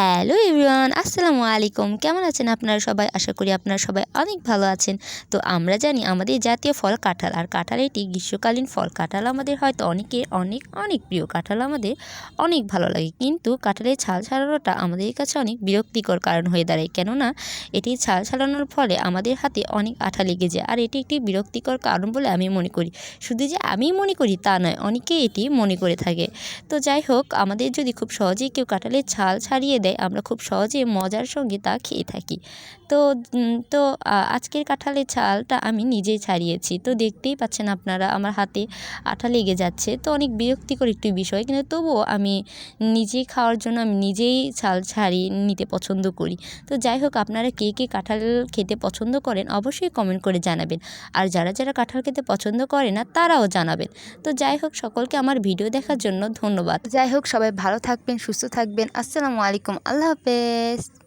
Hello everyone, আসসালামু আলাইকুম। কেমন আছেন আপনারা সবাই? আশা করি আপনারা সবাই অনেক ভালো আছেন। তো আমরা জানি আমাদের জাতীয় ফল কাঁঠাল, আর কাঁঠাল এটি গ্রীষ্মকালীন ফল। কাঁঠাল আমাদের হয়তো অনেকের অনেক অনেক প্রিয়। কাঁঠাল আমাদের অনেক ভালো লাগে। কিন্তু কাঁঠালের ছাল ছাড়ানোটা আমাদের কাছে অনেক বিরক্তিকর কারণ হয়ে দাঁড়ায়। কেননা এটি ছাল ছাড়ানোর ফলে আমাদের হাতে অনেক আঠা লেগে যায়। আর এটি একটি বিরক্তিকর কারণ বলে আমি মনে করি। শুধু যে আমি মনে করি তা নয়, অনেকেই এটি মনে করে থাকে। তো যাই হোক, আমাদের যদি খুব সহজেই কেউ কাঁঠালের ছাল ছাড়িয়ে দেয় আমরা খুব সহজে মজার সঙ্গে তা খেয়ে থাকি। তো তো আজকের কাঁঠালের ছালটা আমি নিজেই ছাড়িয়েছি। তো দেখতেই পাচ্ছেন আপনারা, আমার হাতে আঠা লেগে যাচ্ছে। তো অনেক বিরক্তিকর একটি বিষয়, কিন্তু তবুও আমি নিজেই খাওয়ার জন্য আমি নিজেই ছাল ছাড়িয়ে নিতে পছন্দ করি। তো যাই হোক, আপনারা কে কে কাঁঠাল খেতে পছন্দ করেন অবশ্যই কমেন্ট করে জানাবেন। আর যারা যারা কাঁঠাল খেতে পছন্দ করে না, তারাও জানাবেন। তো যাই হোক, সকলকে আমার ভিডিও দেখার জন্য ধন্যবাদ। যাই হোক, সবাই ভালো থাকবেন, সুস্থ থাকবেন। আসসালামু আলাইকুম। আল্লাহ হাফেজ।